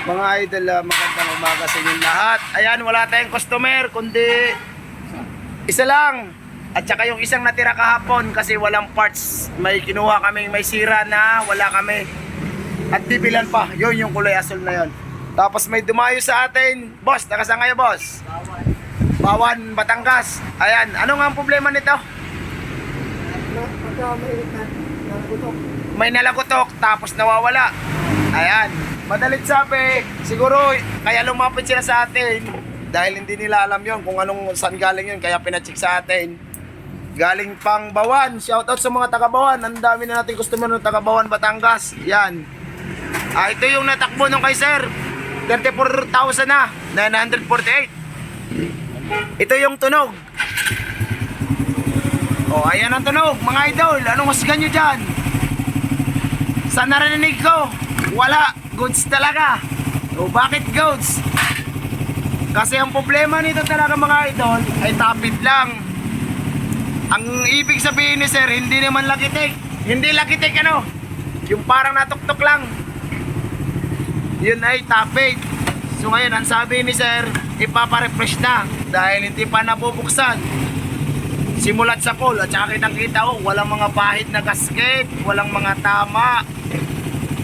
Mga idol, ah, magandang umaga sa inyo lahat. Ayan, wala tayong customer, kundi isa lang. At saka yung isang natira kahapon kasi walang parts. May kinuha kami, may sira na, wala kami. At bibilan pa, yun yung kulay asul na yun. Tapos may dumayo sa atin. Boss, nakasaan kayo, boss? Bawan, Batangas. Ayan, ano nga ang problema nito? May nalagotok, tapos nawawala. Ayan, madalit sabi, siguro kaya lumapit sila sa atin dahil hindi nila alam yon kung anong saan galing yun, kaya pinacheck sa atin. Galing pang Bawan, shoutout sa mga taga Bawan. Ang dami na natin customer ng taga Bawan, Batangas. Yan. Ah, ito yung natakbo nung kay sir. 34,000 na, 948. Ito yung tunog. Oh, ayan ang tunog, mga idol. Anong husgan nyo dyan? Sa narinig ko, wala. Goods talaga. O bakit goods? Kasi ang problema nito talaga mga idol ay tapit lang. Ang ibig sabihin ni sir, hindi naman lakitik. Hindi lakitik ano? Yung parang natuktok lang. Yun ay tapit. So ngayon, ang sabi ni sir, ipapa-refresh na dahil hindi pa nabubuksan simulat sa pool at saka kitang kita ko walang mga pahit na gasket walang mga tama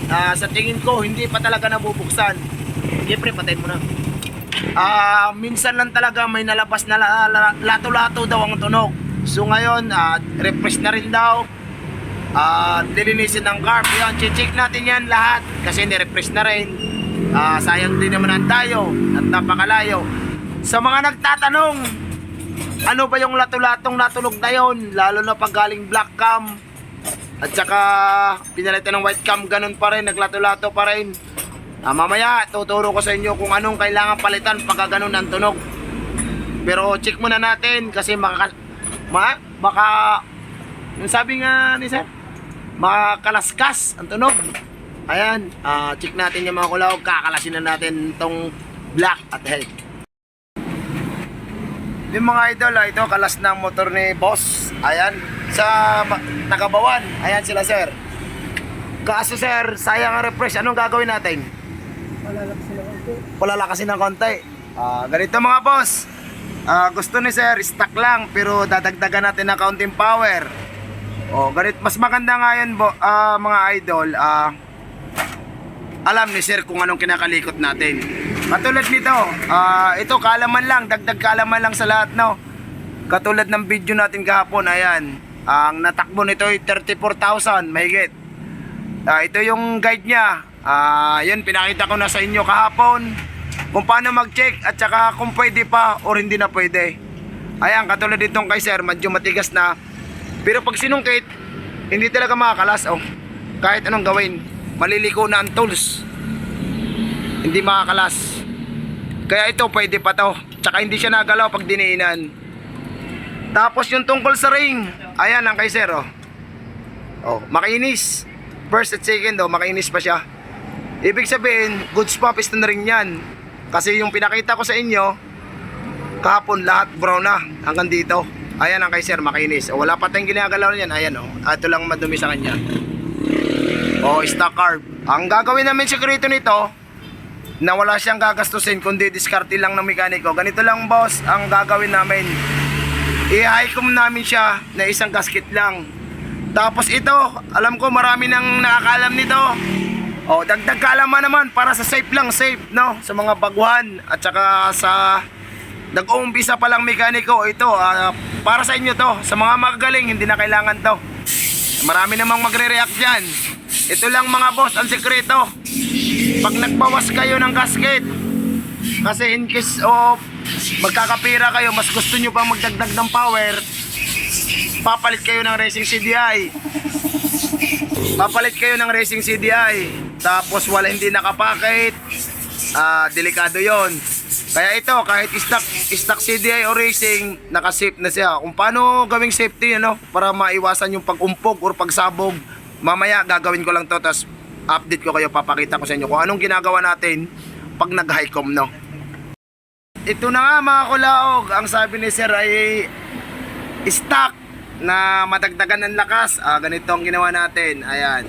Ah, sa tingin ko hindi pa talaga nabubuksan. Siyempre patayin mo na. Ah, minsan lang talaga may nalabas na la- la- lato-lato daw ang tunog. So ngayon ah, refresh na rin daw. At lilinisin ng carb yan check natin yan lahat kasi ni-refresh na rin. Ah, sayang din naman tayo at napakalayo. Sa mga nagtatanong ano ba yung lato-latong natunog na yon lalo na pag galing black cam at saka pinalitan ng white cam ganun pa rin naglato-lato pa rin. Ah, mamaya tuturo ko sa inyo kung anong kailangan palitan pagka ganun ang tunog. Pero check muna natin kasi makaka ma, baka yung sabi nga ni sir? Makalaskas ang tunog. Ayan ah, check natin yung mga kulaw kakalasin na natin tong black at head. Yung mga idol, ah, ito kalas ng motor ni boss. Ayan, sa ba- Nagabawan. Ayan sila sir. Kaso sir, sayang ang refresh. Anong gagawin natin? Palalakasin ng konti. Ah, ganito mga boss. Ah, gusto ni sir, stock lang pero dadagdagan natin ng kaunting power. Oh, ganit mas maganda nga yan bo, ah, mga idol. Ah, alam ni sir kung anong kinakalikot natin. Katulad nito, ah, ito kalaman lang, dagdag kalaman lang sa lahat, no? Katulad ng video natin kahapon, ayan. Ang natakbo nito ay 34,000, mahigit. Ah, ito yung guide niya. Ah, yun, pinakita ko na sa inyo kahapon kung paano mag-check at saka kung pwede pa or hindi na pwede. Ayan, katulad ditong kay sir, medyo matigas na. Pero pag sinungkit, hindi talaga makakalas, oh. Kahit anong gawin, maliliko na ang tools hindi makakalas. Kaya ito pwede pa to. Tsaka hindi siya nagalaw pag diniinan. Tapos yung tungkol sa ring, ayan ang kay sir oh. Oh, makinis. First at second oh, makinis pa siya. Ibig sabihin, goods pa piston na ring yan. Kasi yung pinakita ko sa inyo, kahapon lahat brown na hanggang dito. Ayan ang kay sir, makinis. Oh, wala pa tayong ginagalaw niyan. Ayan oh. Ito lang madumi sa kanya. Oh, stock carb. Ang gagawin namin sekreto nito, na wala siyang gagastusin kundi diskarte lang ng mekaniko. Ganito lang boss ang gagawin namin. I-hicom namin siya na isang gasket lang. Tapos ito, alam ko marami nang nakakalam nito. Oh, dagdag kaalaman naman para sa safe lang, safe, no? Sa mga baguhan at saka sa nag-uumpisa pa lang mekaniko, ito, ah, para sa inyo to. Sa mga magagaling, hindi na kailangan to. Marami namang magre-react dyan. Ito lang mga boss, ang sekreto pag nagbawas kayo ng gasket kasi in case of magkakapira kayo mas gusto nyo pang magdagdag ng power papalit kayo ng racing CDI papalit kayo ng racing CDI tapos wala hindi nakapakit. Ah delikado yon kaya ito kahit stock stock CDI o racing nakasafe na siya. Kung paano gawing safety ano para maiwasan yung pagumpog or pagsabog. Mamaya gagawin ko lang to tapos update ko kayo, papakita ko sa inyo kung anong ginagawa natin pag nag-highcom, no? Ito na nga mga kulaog, ang sabi ni Sir ay stock na madagdagan ng lakas. Ah, ganito ang ginawa natin. Ayan.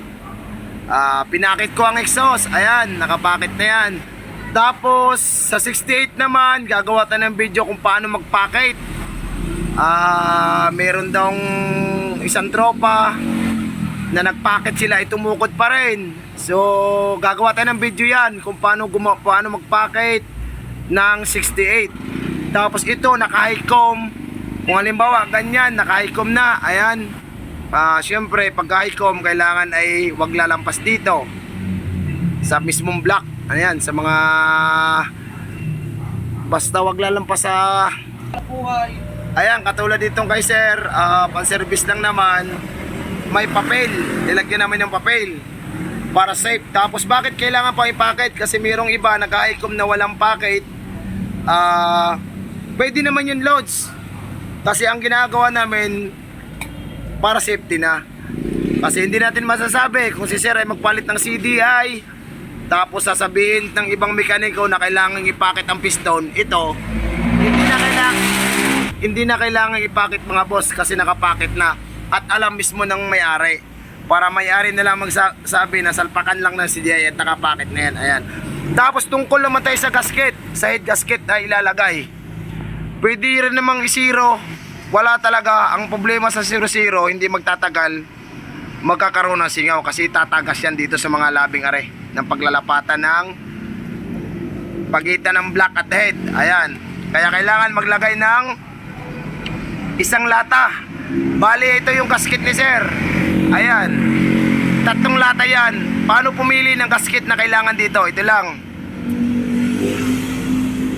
Ah, pinakit ko ang exhaust. Ayan, nakapakit na yan. Tapos, sa 68 naman, gagawa tayo ng video kung paano mag-packet. Ah, meron daw isang tropa na nag-packet sila, itumukod pa rin. So, gagawa tayo ng video yan kung paano, paano mag-packet ng 68. Tapos ito, naka-highcom. Kung halimbawa, ganyan, naka-highcom na, ayan. Ah, syempre, pag highcom kailangan ay wag lalampas dito sa mismong block. Ayan, sa mga basta wag lalampas sa Ayan, katulad ditong kay sir, ah, pan-service lang naman, may papel. Nilagyan naman yung papel para safe. Tapos bakit kailangan pa i-packet? Kasi mayroong iba nag-icom na walang packet. Ah, pwede naman yung loads. Kasi ang ginagawa namin para safety na. Kasi hindi natin masasabi kung si sir ay magpalit ng CDI tapos sasabihin ng ibang mekaniko na kailangan ipakit ang piston. Ito, hindi na kailangan hindi na kailangan ipakit mga boss kasi nakapakit na at alam mismo ng may-ari. Para may-ari na lang magsabi na salpakan lang ng CDI at nakapakit na yan. Ayan. Tapos tungkol naman tayo sa gasket, sa head gasket na ilalagay. Pwede rin namang isiro. Wala talaga. Ang problema sa 00, hindi magtatagal. Magkakaroon ng singaw kasi tatagas yan dito sa mga labing are ng paglalapatan ng pagitan ng black at head. Ayan. Kaya kailangan maglagay ng isang lata. Bali, ito yung gasket ni sir. Ayan. Tatlong lata yan. Paano pumili ng gasket na kailangan dito? Ito lang.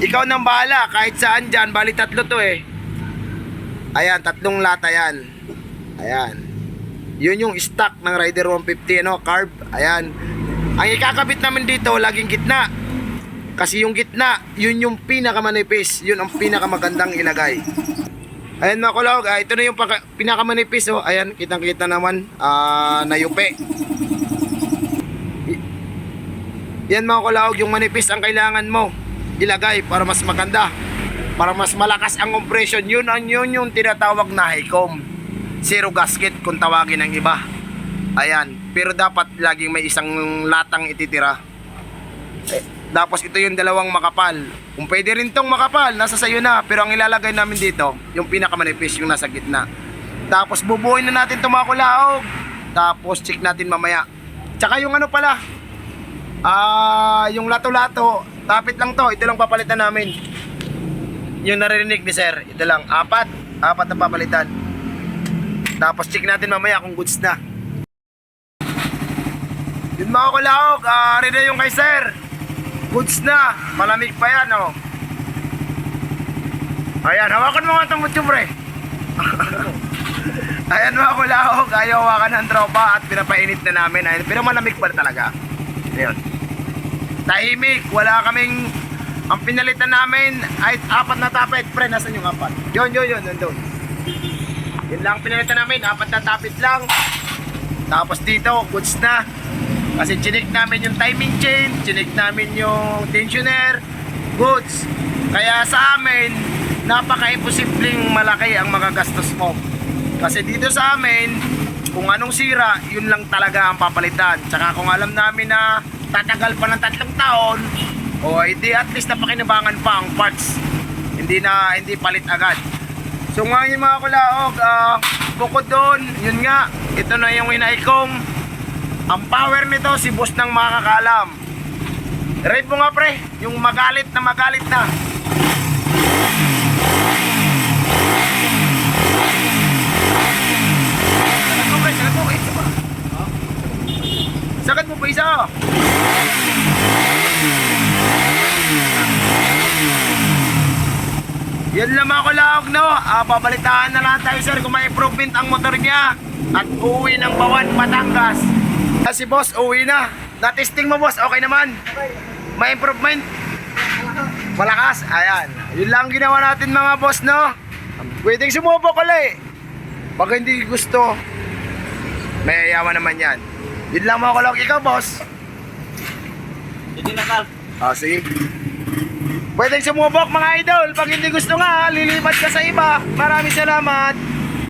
Ikaw nang bahala kahit saan dyan. Bali, tatlo to eh. Ayan, tatlong lata yan. Ayan. Yun yung stock ng Rider 150, ano, carb. Ayan. Ang ikakabit namin dito, laging gitna. Kasi yung gitna, yun yung pinakamanipis. Yun ang pinakamagandang ilagay. Ayan mga kulog, ah, ito na yung pinakamanipis. Oh. Ayan, kitang-kita naman. Ah, nayupe. Yan mga kulog, yung manipis ang kailangan mo ilagay para mas maganda. Para mas malakas ang compression. Yun ang yun yung tinatawag na high-com. Zero gasket kung tawagin ng iba. Ayan. Pero dapat laging may isang latang ititira. Eh, tapos ito yung dalawang makapal. Kung pwede rin tong makapal, nasa sayo na. Pero ang ilalagay namin dito, yung pinakamanipis, yung nasa gitna. Tapos bubuhin na natin itong mga kulaog. Tapos check natin mamaya. Tsaka yung ano pala, ah, yung lato-lato, tapit lang to. Ito lang papalitan namin. Yung narinig ni sir, ito lang, apat. Apat na papalitan. Tapos check natin mamaya kung goods na. Yun mga kulaog, rin na yung kay sir. Goods na, malamig pa yan oh. Ayan, hawakan mo nga itong mutyo pre. Ayan mga kulaog, ayaw hawakan ng tropa at pinapainit na namin. Ayan, pero malamig pa talaga. Ayun. Tahimik, wala kaming ang pinalitan namin ay apat na tapit. Pre, nasan yung apat? Yun, yun, yun, nandun. Yun lang ang pinalitan namin, apat na tapit lang. Tapos dito, goods na. Kasi chinik namin yung timing chain, chinik namin yung tensioner, goods. Kaya sa amin, napaka-imposibleng malaki ang magagastos mo. Kasi dito sa amin, kung anong sira, yun lang talaga ang papalitan. Tsaka kung alam namin na tatagal pa ng tatlong taon, o hindi at least napakinabangan pa ang parts. Hindi na, hindi palit agad. So ngayon mga kulaog, ah, bukod doon, yun nga, ito na yung inaikom. Ang power nito, si boss ng makakalam. Rate mo nga pre, yung magalit na magalit na. Sagat mo pre, sagat mo, isa pa. Sagat mo pa isa. Yan lang mga kulaog no. Ah, babalitaan na lang tayo sir kung may improvement ang motor niya. At uuwi ng Bawan, Batangas. Ah, si boss, uwi na. Na-testing mo boss, okay naman. May improvement. Malakas. Ayan. Yun lang ginawa natin mga boss no. Pwedeng sumubok ulit. Pag hindi gusto, may ayawan naman yan. Yun lang mga kulaog. Ikaw boss. Hindi na Carl. Ah, sige. Pwedeng sumubok mga idol. Pag hindi gusto nga, lilipat ka sa iba. Maraming salamat.